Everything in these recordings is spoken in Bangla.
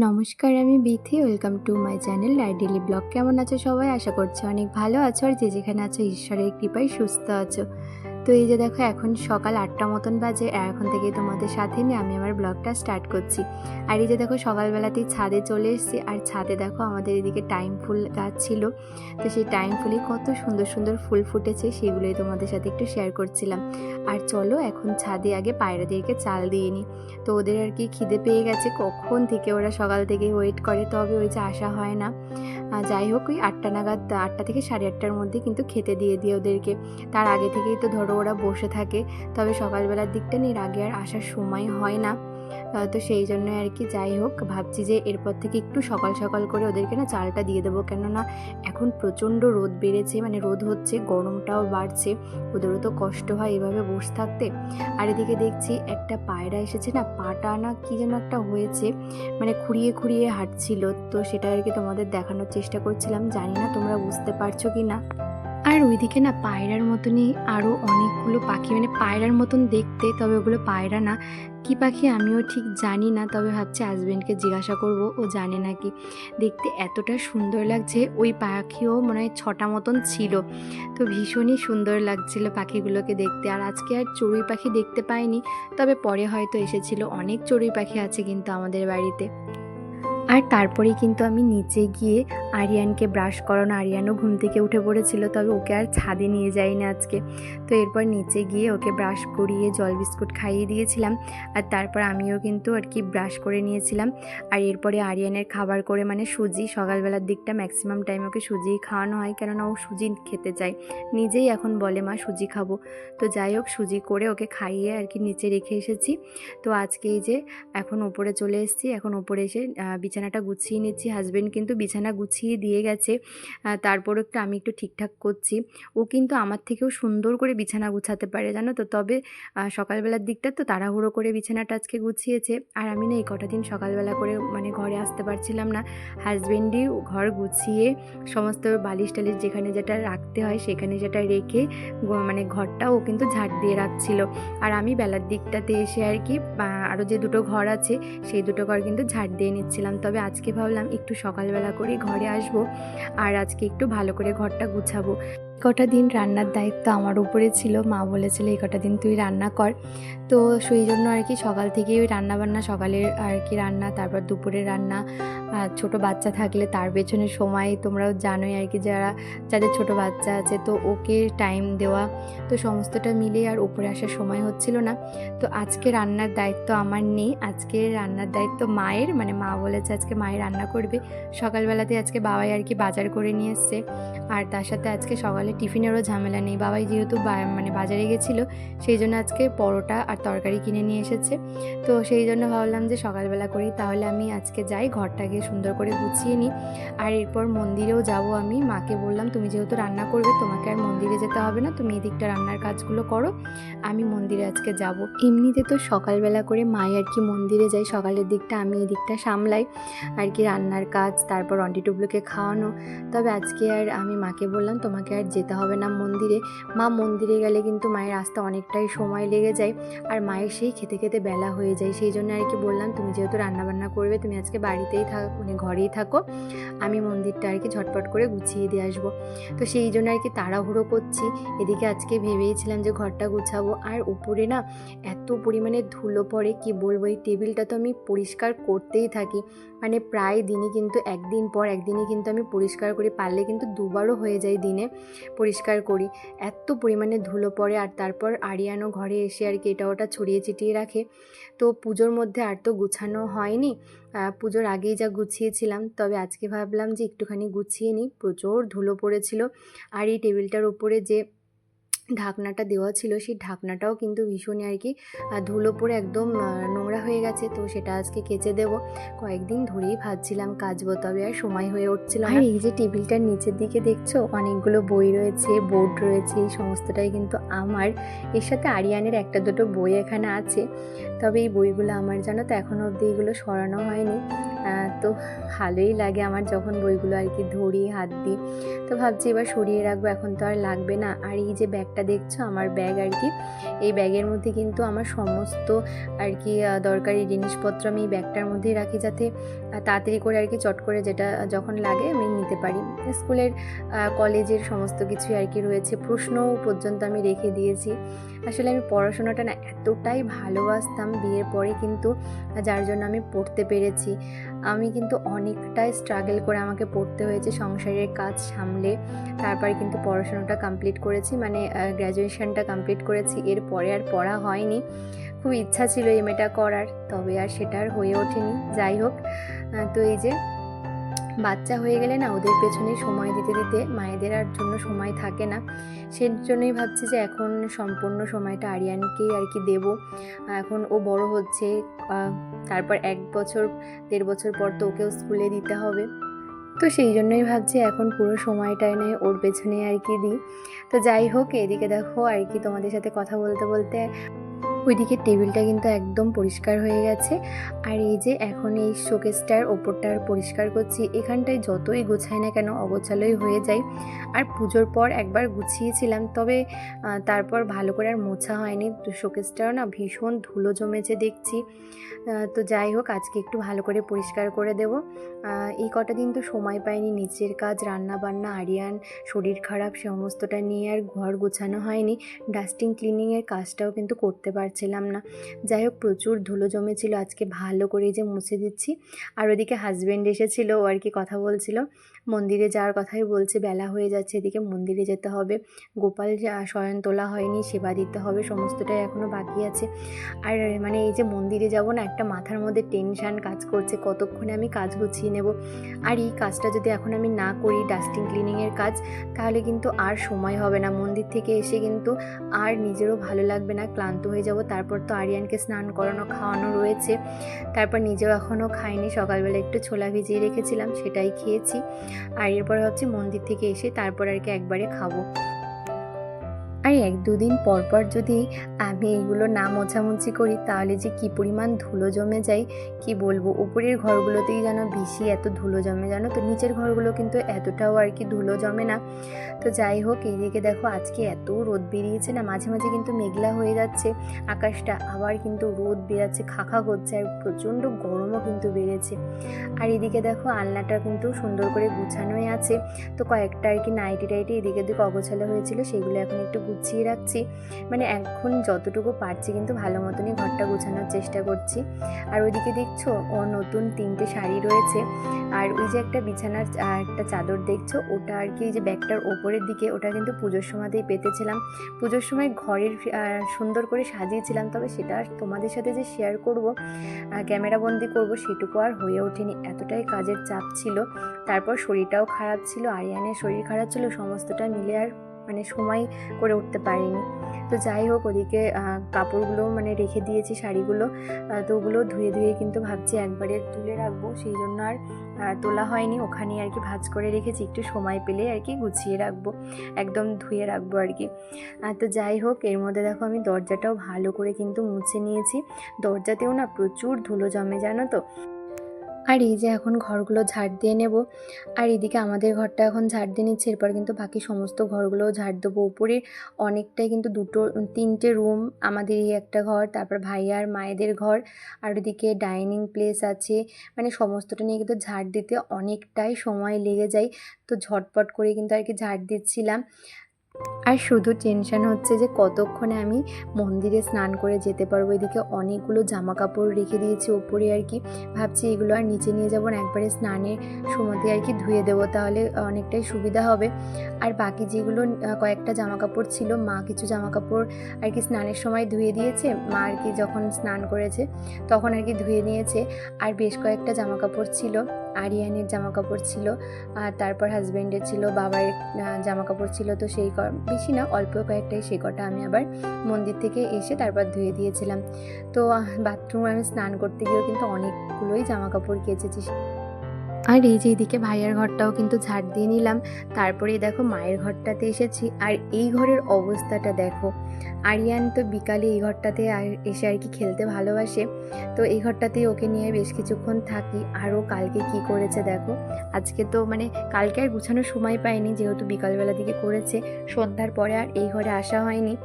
নমস্কার, আমি Bithi. Welcome to my channel daily blog কেমন আছো সবাই? আশা করছি অনেক ভালো আছো। আর যে যেখানে আছো, ঈশ্বরের কৃপায় সুস্থ আছো। তো এই যে দেখো, এখন সকাল আটটা মতন বাজে এখন থেকে তোমাদের সাথে নিয়ে আমি আমার ব্লগটা স্টার্ট করছি। আর এই যে দেখো, সকালবেলাতেই ছাদে চলে এসেছি আর ছাদে দেখো আমাদের এদিকে টাইম ফুল গাছ ছিল। তো সেই টাইম ফুলে কত সুন্দর সুন্দর ফুল ফুটেছে, সেগুলোই তোমাদের সাথে একটু শেয়ার করছিলাম। আর চলো এখন ছাদে আগে পায়রাদেরকে চাল দিয়ে নিই। তো ওদের আর কি খিদে পেয়ে গেছে, কখন থেকে ওরা সকাল থেকে ওয়েট করে তবে ওই যে আসা হয় না। যাই হোক, ওই আটটা নাগাদ, আটটা থেকে সাড়ে আটটার মধ্যে কিন্তু খেতে দিয়ে দিই ওদেরকে। তার আগে থেকেই তো ধরো ওরা বসে থাকে। তবে সকালবেলার দিকটা নিয়ে আগে আর আসার সময় হয় না। তো সেই জন্য আর কি যাই হোক, ভাবছি যে এরপর থেকে একটু সকাল সকাল করে ওদেরকে না চালটা দিয়ে দেবো। কেননা এখন প্রচণ্ড রোদ বেড়েছে মানে রোদ হচ্ছে, গরমটাও বাড়ছে। ওদেরও তো কষ্ট হয় এভাবে বসে থাকতে। আর এদিকে দেখছি একটা পায়রা এসেছে না, পাটা না কি যেন একটা হয়েছে মানে খুঁড়িয়ে খুঁড়িয়ে হাঁটছিল। তো সেটা আর কি তোমাদের দেখানোর চেষ্টা করছিলাম, জানি না তোমরা বুঝতে পারছ কি না। আর ওইদিকে না পায়রার মতনই আরও অনেকগুলো পাখি মানে পায়রার মতন দেখতে, তবে ওগুলো পায়রা না। কি পাখি আমিও ঠিক জানি না, তবে ভাবছি হাজব্যান্ডকে জিজ্ঞাসা করব, ও জানে নাকি। দেখতে এতটা সুন্দর লাগছে, ওই পাখিও মনে হয় ছটা মতন ছিল। তো ভীষণই সুন্দর লাগছিল পাখিগুলোকে দেখতে। আর আজকে আর চড়ুই পাখি দেখতে পাইনি, তবে পরে হয়তো এসেছিল, অনেক চড়ুই পাখি আছে কিন্তু আমাদের বাড়িতে। আর তারপরেই কিন্তু আমি নিচে গিয়ে আরিয়ানকে ব্রাশ করানো আরিয়ানও ঘুম থেকে উঠে পড়েছিল তবে ওকে আর ছাদে নিয়ে যাইনি আজকে। তো এরপর নিচে গিয়ে ওকে ব্রাশ করিয়ে জল বিস্কুট খাইয়ে দিয়েছিলাম আর তারপর আমিও কিন্তু আর কি ব্রাশ করে নিয়েছিলাম। আর এরপরে আরিয়ানের খাবার করে মানে সুজি সকালবেলার দিকটা ম্যাক্সিমাম টাইম ওকে সুজিই খাওয়ানো হয় কেননা ও সুজি খেতে চায়। নিজেই এখন বলে মা সুজি খাব। তো যাই হোক সুজি করে ওকে খাইয়ে আর কি নিচে রেখে এসেছি। তো আজকে এই যে এখন ওপরে চলে এসেছি এখন ওপরে এসে আহ, বিছানাটা গুছিয়ে নিচ্ছি হাজব্যান্ড কিন্তু বিছানা গুছিয়ে দিয়ে গেছে। আহ, তারপরও একটু আমি একটু ঠিকঠাক করছি। ও কিন্তু আমার থেকেও সুন্দর করে বিছানা গুছাতে পারে জানো তো? তবে সকালবেলার দিকটা তো তাড়াহুড়ো করে বিছানাটা আজকে গুছিয়েছে। আর আমি না এই কটা দিন সকালবেলা করে মানে ঘরে আসতে পারছিলাম না। হাজব্যান্ডই ঘর গুছিয়ে সমস্ত বালিশ টালিশ যেখানে যেটা রাখতে হয় সেখানে যেটা রেখে মানে ঘরটা ও কিন্তু ঝাড় দিয়ে রাখছিল। আর আমি বেলার দিকটাতে এসে আর কি আরও যে দুটো ঘর আছে সেই দুটো ঘর কিন্তু ঝাড় দিয়ে নিচ্ছিলাম। তবে আজকে ভাবলাম একটু সকালবেলা করে ঘরে আসব আর আজকে একটু ভালো করে ঘরটা গুছাবো। কটা দিন রান্নার দায়িত্ব আমার উপরে ছিল, মা বলেছিল, এই কটা দিন তুই রান্না কর। তো সেই জন্য আর কি সকাল থেকেই ওই রান্না বান্না সকালের আর কি রান্না, তারপর দুপুরের রান্না ছোট বাচ্চা থাকলে তার পেছনে সময়, তোমরাও জানোই আর কি যারা, যাদের ছোট বাচ্চা আছে, তো ওকে টাইম দেওয়া, তো সমস্তটা মিলে আর উপরে আসার সময় হচ্ছিল না। তো আজকে রান্নার দায়িত্ব আমার নেই, আজকে রান্নার দায়িত্ব মায়ের মানে মা বলেছে আজকে মায়ের রান্না করবে। সকালবেলাতে আজকে বাবাই আর কি বাজার করে নিয়ে এসছে, আর তার সাথে আজকে সকালে টিফিনেরও ঝামেলা নেই। বাবাই যেহেতু মানে বাজারে গেছিল, সেই জন্য আজকে পরোটা আর তরকারি কিনে নিয়ে এসেছে। তো সেই জন্য ভাবলাম যে সকালবেলা করি, তাহলে আমি আজকে যাই, ঘরটাকে সুন্দর করে গুছিয়ে নিই। আর এরপর মন্দিরেও যাব আমি। মাকে বললাম, তুমি যেহেতু রান্না করবে, তোমাকে আর মন্দিরে যেতে হবে না। তুমি এদিকটা রান্নার কাজগুলো করো, আমি মন্দিরে আজকে যাব। এমনিতে তো সকালবেলা করে মাই আর কি মন্দিরে যাই সকালের দিকটা আমি এদিকটা সামলাই। আর কি রান্নার কাজ, তারপর অন্টি টুবলুকে খাওয়ানো। তবে আজকে আর আমি মাকে বললাম, তোমাকে আর যেতে হবে না মন্দিরে। মা মন্দিরে গেলে কিন্তু মায়ের আসতে অনেকটাই সময় লেগে যায় আর মায়ের সেই খেতে খেতে বেলা হয়ে যায়। সেই জন্য আর কি বললাম, তুমি যেহেতু রান্নাবান্না করবে, তুমি আজকে বাড়িতেই থাক মানে ঘরেই থাকো। আমি মন্দিরটা আর কি ঝটপট করে গুছিয়ে দিয়ে আসব। তো সেই জন্য আর কি তাড়াহুড়ো করছি। এদিকে আজকে ভেবেইছিলাম যে ঘরটা গুছাবো। আর উপরে না এত পরিমাণে ধুলো পড়ে, কি বলব? এই টেবিলটা তো আমি পরিষ্কার করতেই থাকি। মানে প্রায় দিনই কিন্তু, একদিন পর একদিনই কিন্তু আমি পরিষ্কার করি। পারলে কিন্তু দুবারও হয়ে যায় দিনে। পরিষ্কার করি। এত পরিমাণে ধুলো পড়ে আর তারপর আরিয়ানো ঘরে এসে আর কি এটা ওটা ছড়িয়ে ছিটিয়ে রাখে। তো পুজোর মধ্যে আর তো গুছানো হয়নি। পুজোর আগেই যা গুছিয়েছিলাম। তবে আজকে ভাবলাম যে একটুখানি গুছিয়ে নিই। প্রচুর ধুলো পড়েছিল। আর এই টেবিলটার উপরে যে ঢাকনাটা দেওয়া ছিল, সেই ঢাকনাটাও কিন্তু ভীষণই আর কি ধুলো পড়ে একদম নোংরা হয়ে গেছে। তো সেটা আজকে কেচে দেবো। কয়েকদিন ধরেই ভাবছিলাম কাচবো, তবে আর সময় হয়ে উঠছিল আর এই যে টেবিলটার নিচের দিকে দেখছ, অনেকগুলো বই রয়েছে, বোর্ড রয়েছে, এই সমস্তটাই কিন্তু আমার। এর সাথে আরিয়ানের একটা দুটো বই এখানে আছে। তবে এই বইগুলো আমার জানো তো এখনও অবধি এগুলো সরানো হয়নি। তো ভালোই লাগে আমার যখন বইগুলো আর কি ধরি, হাত দিই। তো ভাবছি এবার সরিয়ে রাখব, এখন তো আর লাগবে না। আর এই যে ব্যাগটা ব্যাগটা দেখছ? আমার ব্যাগ আর কি এই ব্যাগের মধ্যে কিন্তু আমার সমস্ত আর কি দরকারি জিনিসপত্র আমি এই ব্যাগটার মধ্যেই রাখি যাতে তাড়াতাড়ি করে আর কি চট করে যেটা যখন লাগে আমি নিতে পারি। স্কুলের কলেজের সমস্ত কিছুই আর কি রয়েছে। প্রশ্নও পর্যন্ত আমি রেখে দিয়েছি। আসলে আমি পড়াশোনাটা না এতটাই ভালোবাসতাম বিয়ের পরে কিন্তু, যার জন্য আমি পড়তে পেরেছি। আমি কিন্তু অনেকটাই স্ট্রাগল করে আমাকে পড়তে হয়েছে সংসারের কাজ সামলে, তারপরে কিন্তু পড়াশোনাটা কমপ্লিট করেছি। মানে গ্র্যাজুয়েশনটা কমপ্লিট করেছি। এরপরে আর পড়া হয়নি। খুব ইচ্ছা ছিল এমএটা করার, তবে আর সেটা আর হয়ে ওঠেনি। যাই হোক তো এই যে বাচ্চা হয়ে গেলে না ওদের পেছনে সময় দিতে দিতে মায়েদের আর জন্য সময় থাকে না। সেই জন্যই ভাবছি যে এখন সম্পূর্ণ সময়টা আরিয়ানকেই আর কি দেবো। এখন ও বড় হচ্ছে তারপর এক বছর, দেড় বছর পর তো ওকেও স্কুলে দিতে হবে। তো সেই জন্যই ভাবছি এখন পুরো সময়টাই নয় ওর পেছনে আর কি দিই। তো যাই হোক, এদিকে দেখো আর কি তোমাদের সাথে কথা বলতে বলতে ওইদিকে টেবিলটা কিন্তু একদম পরিষ্কার হয়ে গেছে। আর এই যে এখন এই শোকেসটার ওপরটার পরিষ্কার করছি, এখানটায় যতই গোছায় না কেন অগোছালোই হয়ে যায়। আর পুজোর পর একবার গুছিয়েছিলাম, তবে তারপর ভালো করে আর মোছা হয়নি। তো শোকেসটাও না ভীষণ ধুলো জমেছে দেখছি। তো যাই হোক, আজকে একটু ভালো করে পরিষ্কার করে দেব। এই কটা দিন তো সময় পাইনি নিচের কাজ রান্না বান্না আরিয়ান, শরীর খারাপ, সমস্তটা নিয়ে আর ঘর গোছানো হয়নি। ডাস্টিং, ক্লিনিংয়ের কাজটাও কিন্তু করতে পারছিলাম না। যাই হোক প্রচুর ধুলো জমেছিল। আজকে ভালো করে যে মুছে দিচ্ছি। আর ওদিকে হাজব্যান্ড এসেছিল, ও আর কি কথা বলছিল। মন্দিরে যাওয়ার কথাই বলছে, বেলা হয়ে যাচ্ছে, এদিকে মন্দিরে যেতে হবে। গোপাল শয়ন তোলা হয়নি, সেবা দিতে হবে, সমস্তটাই এখনও বাকি আছে। আর মানে এই যে মন্দিরে যাব না, একটা মাথার মধ্যে টেনশান কাজ করছে, কতক্ষণে আমি কাজ গুছিয়ে নেব? আর এই কাজটা যদি এখন আমি না করি ডাস্টিং ক্লিনিংয়ের কাজ, তাহলে কিন্তু আর সময় হবে না। মন্দির থেকে এসে কিন্তু আর নিজেরও ভালো লাগবে না, ক্লান্ত হয়ে যাব তারপর তো আরিয়ানকে স্নান করানো, খাওয়ানো রয়েছে। তারপর নিজেও এখনও খাইনি। সকালবেলা একটু ছোলা ভিজিয়ে রেখেছিলাম, সেটাই খেয়েছি। আর এরপর ভাবছি মন্দির থেকে এসে তারপর আর কি একবারে খাব। আর এক দুদিন পর পর যদি আমি এগুলো না মোছামুছি করি, তাহলে যে কি পরিমাণ ধুলো জমে যায়, কি বলব? উপরের ঘরগুলোতেই যেন বেশি এত ধুলো জমে, জানো তো? নিচের ঘরগুলো কিন্তু এতটাও আর কি ধুলো জমে না। তো যাই হোক, এইদিকে দেখো আজকে এত রোদ বেরিয়েছে না, মাঝে মাঝে কিন্তু মেঘলা হয়ে যাচ্ছে। আকাশটা আবার কিন্তু রোদ বেরাচ্ছে, খাখা করছে আর প্রচণ্ড গরমও কিন্তু বেড়েছে। আর এদিকে দেখো আলনাটা কিন্তু সুন্দর করে গুছানোই আছে। তো কয়েকটা আর কি নাইটি টাইটি এদিকে দিকে অগোছালো হয়েছিল, সেগুলো এখন একটু গুছিয়ে রাখছি। মানে এখন যতটুকু পারছি কিন্তু ভালো মতনই ঘরটা গোছানোর চেষ্টা করছি। আর ওইদিকে দেখছ, ও নতুন তিনটে শাড়ি রয়েছে। আর ওই যে একটা বিছানার একটা চাদর দেখছ, ওটা আর কি যে ব্যাগটার ওপরের দিকে, ওটা কিন্তু পুজোর সময়তেই পেতেছিলাম। পুজোর সময় ঘরের সুন্দর করে সাজিয়েছিলাম, তবে সেটা আর তোমাদের সাথে যে শেয়ার করব ক্যামেরা বন্দি করব, সেটুকু আর হয়ে ওঠেনি। এতটাই কাজের চাপ ছিল। তারপর শরীরটাও খারাপ ছিল, আরিয়ানের শরীর খারাপ ছিল, সমস্তটা মিলে আর মানে সময় করে উঠতে পারিনি। তো যাই হোক, ওদিকে কাপড়গুলো মানে রেখে দিয়েছি, শাড়িগুলো। তো ওগুলো ধুয়ে ধুয়ে কিন্তু ভাবছি একবারে তুলে রাখব। সেই জন্য আর তোলা হয়নি। ওখানে আর কি ভাজ করে রেখেছি, একটু সময় পেলে আর কি গুছিয়ে রাখব, একদম ধুয়ে রাখব আর কি। তো যাই হোক, এর মধ্যে দেখো আমি দরজাটাও ভালো করে কিন্তু মুছে নিয়েছি। দরজাতেও না প্রচুর ধুলো জমে, জানো তো? আর এই যে এখন ঘরগুলো ঝাড় দিয়ে নেব, আর এদিকে আমাদের ঘরটা এখন ঝাড় দিয়ে নিচ্ছে, এরপর কিন্তু বাকি সমস্ত ঘরগুলোও ঝাড় দেবো। উপরে অনেকটাই কিন্তু দুটো, তিনটে রুম আমাদের এই একটা ঘর, তারপর ভাইয়ার মায়েদের ঘর, আর ওদিকে ডাইনিং প্লেস আছে। মানে সমস্তটা নিয়ে কিন্তু ঝাড় দিতে অনেকটাই সময় লেগে যায়। তো ঝটপট করে কিন্তু আর কি ঝাড় দিচ্ছিলাম। আর শুধু টেনশন হচ্ছে যে কতক্ষণে আমি মন্দিরে স্নান করে যেতে পারব। এদিকে অনেকগুলো জামা কাপড় রেখে দিয়েছি ওপরে আর কি। ভাবছি এগুলো আর নিচে নিয়ে যাব না, একবারে স্নানের সময়তে আর কি ধুয়ে দেবো, তাহলে অনেকটাই সুবিধা হবে। আর বাকি যেগুলো কয়েকটা জামা কাপড় ছিল, মা কিছু জামা কাপড় আর কি স্নানের সময় ধুয়ে দিয়েছে। মা আর কি যখন স্নান করেছে, তখন আর কি ধুয়ে নিয়েছে। আর বেশ কয়েকটা জামা কাপড় ছিল। আরিয়ানের জামা কাপড় ছিল, আর তারপর হাজব্যান্ডের ছিল, বাবার জামা কাপড় ছিল, তো সেই বেশি না, অল্প কয়েকটাই সেই কটা আমি আবার মন্দির থেকে এসে তারপর ধুয়ে দিয়েছিলাম। তো বাথরুমে আমি স্নান করতে গিয়েও কিন্তু অনেকগুলোই জামা কাপড় কেচেছি। আর এই যে এদিকে ভাইয়ার ঘরটাও কিন্তু ঝাড় দিয়ে নিলাম। তারপরে দেখো মায়ের ঘরটাতে এসেছি আর এই ঘরের অবস্থাটা দেখো। আরিয়ান তো বিকালে এই ঘরটাতে আর- এসে আর কি খেলতে ভালোবাসে। তো এই ঘরটাতেই ওকে নিয়ে বেশ কিছুক্ষণ থাকি। আরও কালকে কি করেছে দেখো? আজকে তো মানে কালকে আর গুছানোর সময় পাইনি যেহেতু বিকালবেলা দিকে করেছে। সন্ধ্যার পরে আর এই ঘরে আসা হয়নি।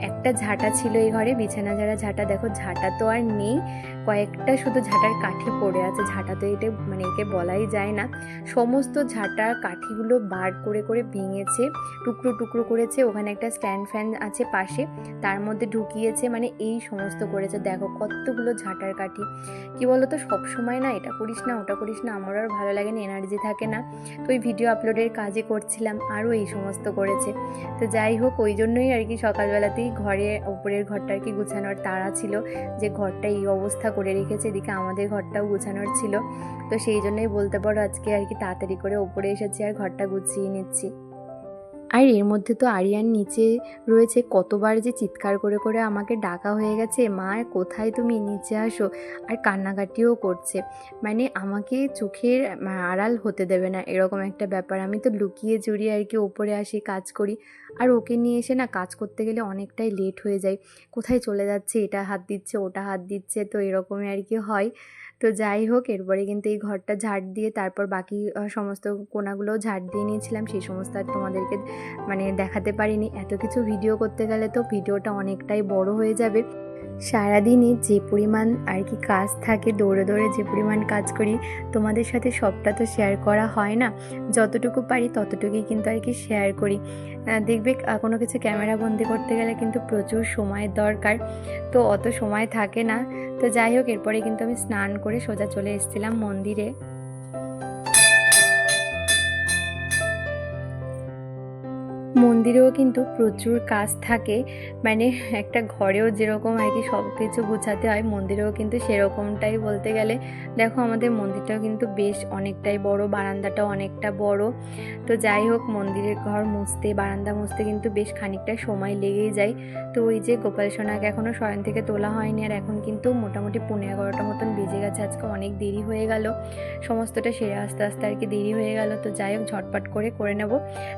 একটা ঝাঁটা ছিল এই ঘরে, বিছানা ঝাড়া ঝাঁটা। দেখো ঝাঁটা তো আর নেই। কয়েকটা শুধু ঝাঁটার কাঠি পড়ে আছে, ঝাঁটা তো এটা মানে একে বলাই যায় না। সমস্ত ঝাঁটার কাঠিগুলো বার করে করে ভেঙেছে, টুকরো টুকরো করেছে, ওখানে একটা স্ট্যান্ড ফ্যান আছে পাশে, তার মধ্যে ঢুকিয়েছে মানে এই সমস্ত করেছে। দেখো কতগুলো ঝাঁটার কাঠি। কি বলো তো সব সময় না এটা করিস না, ওটা করিস না, আমার আর ভালো লাগে না, এনার্জি থাকে না। তো ওই ভিডিও আপলোডের কাজে করছিলাম, আরও এই সমস্ত করেছে। তো যাই হোক, ওই জন্যই আর কি সকালবেলাতেই ঘরে উপরের ঘরটা আর কি গুছানোর তাড়া ছিল যে ঘরটা এই অবস্থা করে রেখেছে, এদিকে আমাদের ঘরটাও গুছানোর ছিল। তো সেই জন্যই বলতে পারো আজকে আর কি তাড়াতাড়ি করে ওপরে এসেছি আর ঘরটা গুছিয়ে নিচ্ছি। আর এর মধ্যে তো আরিয়ান নিচে রয়েছে কতবার যে চিৎকার করে করে আমাকে ডাকা হয়ে গেছে। মা কোথায় তুমি? নিচে আসো। আর কান্নাকাটিও করছে। মানে আমাকে চোখের আড়াল হতে দেবে না, এরকম একটা ব্যাপার। আমি তো লুকিয়ে জড়িয়ে আর কি ওপরে আসি, কাজ করি। আর ওকে নিয়ে এসে না কাজ করতে গেলে অনেকটাই লেট হয়ে যায়। কোথায় চলে যাচ্ছে? এটা হাত দিচ্ছে, ওটা হাত দিচ্ছে, তো এরকমই আর কি হয়। তো যাই হোক, এরপরে কিন্তু এই ঘরটা ঝাড় দিয়ে, তারপর বাকি সমস্ত কোনাগুলোও ঝাড় দিয়ে নিয়েছিলাম। সেই সমস্ত আর তোমাদেরকে মানে দেখাতে পারিনি। এত কিছু ভিডিও করতে গেলে তো ভিডিওটা অনেকটাই বড় হয়ে যাবে। সারাদিনে যে পরিমাণ আর কি কাজ থাকে, দৌড়ে দৌড়ে যে পরিমাণ কাজ করি, তোমাদের সাথে সবটা তো শেয়ার করা হয় না। যতটুকু পারি ততটুকুই কিন্তু আর কি শেয়ার করি। দেখবে কোনো কিছু ক্যামেরা বন্দি করতে গেলে কিন্তু প্রচুর সময়ের দরকার। তো অত সময় থাকে না। তো যাই হোক, এরপরে কিন্তু আমি স্নান করে সোজা চলে এসেছিলাম মন্দিরে। মন্দিরেও কিন্তু প্রচুর কাজ থাকে। মানে একটা ঘরেও যেরকম আর কি সব কিছু গুছাতে হয়, মন্দিরেও কিন্তু সেরকমটাই বলতে গেলে। দেখো আমাদের মন্দিরটাও কিন্তু বেশ অনেকটাই বড়, বারান্দাটাও অনেকটা বড়। তো যাই হোক, মন্দিরের ঘর মুছতে, বারান্দা মুছতে কিন্তু বেশ খানিকটা সময় লেগেই যায়। তো ওই যে গোপাল সোনাকে এখনও শয়ন থেকে তোলা হয়নি আর এখন কিন্তু মোটামুটি পনেরো এগারোটা মতন বেজে গেছে। আজকে অনেক দেরি হয়ে গেল। সমস্তটা সেরে আস্তে আস্তে আর কি দেরি হয়ে গেল। তো যাই হোক, ঝটপট করে করে নেব।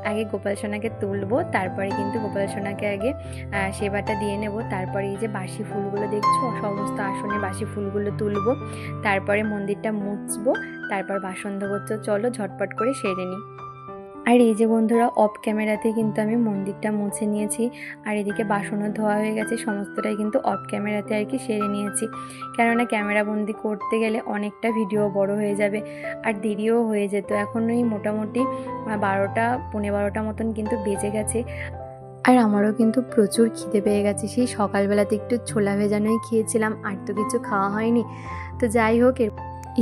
আগে গোপাল সোনাকে তুলবো। তারপরে কিন্তু গোপাল সোনাকে আগে সেবাটা দিয়ে নেব। তারপরে এই যে বাসি ফুলগুলো দেখছ, সমস্ত আসনে বাসি ফুলগুলো তুলবো। তারপরে মন্দিরটা মুছবো, তারপর বাসন চলো ঝটপট করে সেরে নিই। আর এই যে বন্ধুরা অফ ক্যামেরাতে কিন্তু আমি মন্দিরটা মুছে নিয়েছি। আর এদিকে বাসনও ধোয়া হয়ে গেছে, সমস্তটাই কিন্তু অফ ক্যামেরাতে আর কি সেরে নিয়েছি। কেননা ক্যামেরা বন্দি করতে গেলে অনেকটা ভিডিও বড় হয়ে যাবে, আর দেরিও হয়ে যেত। এখন ওই মোটামুটি বারোটা পনেরো বারোটা মতন কিন্তু বেজে গেছে। আর আমারও কিন্তু প্রচুর খিদে পেয়ে গেছে। সেই সকালবেলাতে একটু ছোলা ভেজানোই খেয়েছিলাম, আর তো কিছু খাওয়া হয়নি। তো যাই হোক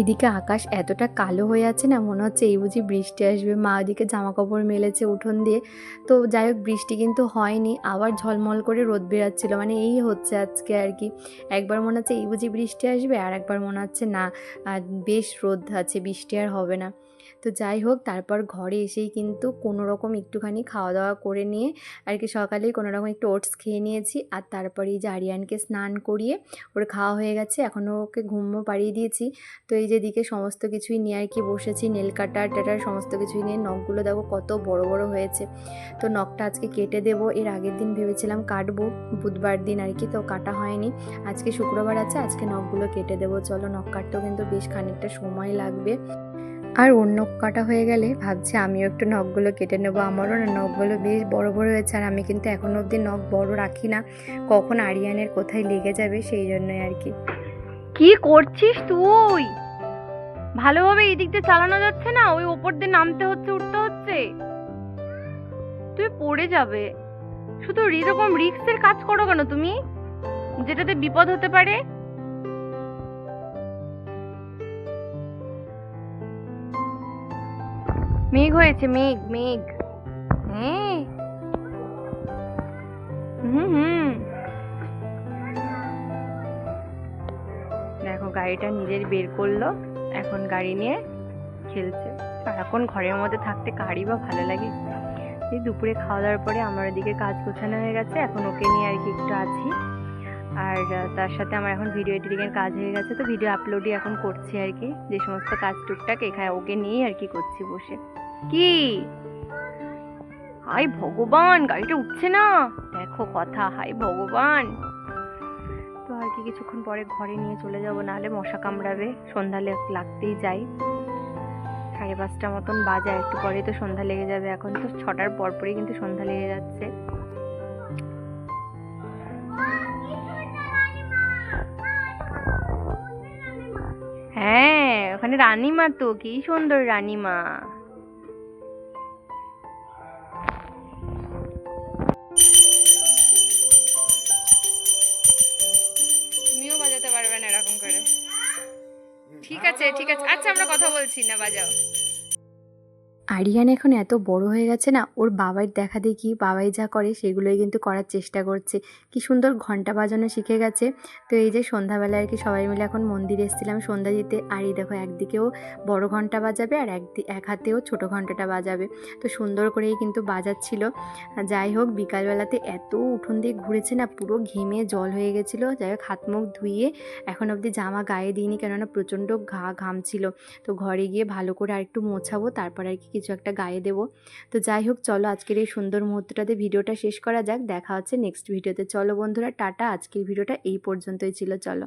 এদিকে আকাশ এতটা কালো হয়ে আছে না, মনে হচ্ছে এই বুঝি বৃষ্টি আসবে। মা ওদিকে জামা কাপড় মেলেছে উঠোন দিয়ে। তো যাই হোক, বৃষ্টি কিন্তু হয়নি, আবার ঝলমল করে রোদ বেরাচ্ছিল। মানে এই হচ্ছে আজকে আর কি। একবার মনে হচ্ছে এই বুঝি বৃষ্টি আসবে, আর একবার মনে হচ্ছে না বেশ রোদ আছে, বৃষ্টি আর হবে না। তো যাই হোক, তারপর ঘরে এসেই কিন্তু কোনো রকম একটুখানি খাওয়া দাওয়া করে নিয়ে আর কি সকালেই কোনো রকম একটু ওটস খেয়ে নিয়েছি। আর তারপরে এই যে আরিয়ানকে স্নান করিয়ে ওর খাওয়া হয়ে গেছে, এখনও ওকে ঘুমও পাড়িয়ে দিয়েছি। তো এই যে দিকে সমস্ত কিছুই নিয়ে আর কি বসেছি, নেল কাটার টাটার সমস্ত কিছুই নিয়ে। নখগুলো দেখো কত বড় বড় হয়েছে। তো নখটা আজকে কেটে দেবো। এর আগের দিন ভেবেছিলাম কাটবো, বুধবার দিন আর কি, তো কাটা হয়নি। আজকে শুক্রবার আছে, আজকে নখগুলো কেটে দেবো। চলো নখ কাটতেও কিন্তু বেশ খানিকটা সময় লাগবে। আর ওর নখ কাটা হয়ে গেলে ভাবছি আমিও একটু নখগুলো কেটে নেব আমারও। না নখগুলো বেশ বড় বড় হয়েছে আর আমি কিন্তু এখনও অবধি নখ বড় রাখি না। কখন আরিয়ানের কোথায় লেগে যাবে সেই জন্যই আর কি। কি করছিস তুই? ভালোভাবে এই দিক দিয়ে চালানো যাচ্ছে না, ওই ওপর দিয়ে নামতে হচ্ছে, উঠতে হচ্ছে। তুই পড়ে যাবে। শুধু এরকম রিস্কের কাজ করো কেন তুমি? যেটাতে বিপদ হতে পারে মেঘ হয়েছে, মেঘ মেঘ। হ্যাঁ। হুম হুম। দেখো, গাড়িটা নিজের বের করল, এখন গাড়ি নিয়ে খেলছে। সারাক্ষণ ঘরের মধ্যে থাকতে কারই বা ভালো লাগে। দুপুরে খাওয়া দাওয়ার পরে আমার ওদিকে কাজ গোছানো হয়ে গেছে, এখন ওকে নিয়ে আর কি একটু আছি। আর তার সাথে আমার এখন ভিডিও এডিটিংয়ের কাজ হয়ে গেছে, তো ভিডিও আপলোডই এখন করছি আর কি। যে সমস্ত কাজ টুকটাক এখানে ওকে নিয়ে আর কি করছি বসে। কি? হাই ভগবান, গাড়িটা উঠছে না। দেখো কথা হাই ভগবান। তো আর কি কিছুক্ষণ পরে ঘরে নিয়ে চলে যাব, নাহলে মশা কামড়াবে। সন্ধ্যা লাগতেই যাই সাড়ে পাঁচটা মতন বাজায় একটু পরে তো সন্ধ্যা লেগে যাবে এখন, তো ছটার পর পরই কিন্তু সন্ধ্যা লেগে যাচ্ছে। ওখানে রানীমা তো, কি সুন্দর রানীমা। তুমিও বাজাতে পারবে না এরকম করে। ঠিক আছে ঠিক আছে। আচ্ছা আমরা কথা বলছি, না বাজাও। আরিয়ান এখন এত বড় হয়ে গেছে না, ওর বাবার দেখা দেখি, বাবাই যা করে সেগুলোই কিন্তু করার চেষ্টা করছে। কি সুন্দর ঘণ্টা বাজানো শিখে গেছে। তো এই যে সন্ধ্যাবেলা আর কি সবাই মিলে এখন মন্দিরে এসেছিলাম, সন্ধ্যা দিতে। আর এই দেখো একদিকেও বড় ঘণ্টা বাজাবে আর এক এক হাতেও ছোটো ঘন্টাটা বাজাবে। তো সুন্দর করেই কিন্তু বাজাচ্ছিল। যাই হোক, বিকালবেলাতে এত উঠোন দিয়ে ঘুরেছে না, পুরো ঘেমে জল হয়ে গেছিল। যাই হোক, হাত মুখ ধুইয়ে এখন অবধি জামা গায়ে দিইনি কেননা প্রচণ্ড ঘা ঘাম ছিল তো ঘরে গিয়ে ভালো করে আর একটু মোছাবো, তারপর আর কি কিছু একটা গায়ে দেব। তো যাই হোক, চলো আজকের এই সুন্দর মুহূর্তটাতে ভিডিওটা শেষ করা যাক। দেখা হচ্ছে নেক্সট ভিডিওতে চলো বন্ধুরা, টাটা। আজকের ভিডিওটা এই পর্যন্তই ছিল। চলো।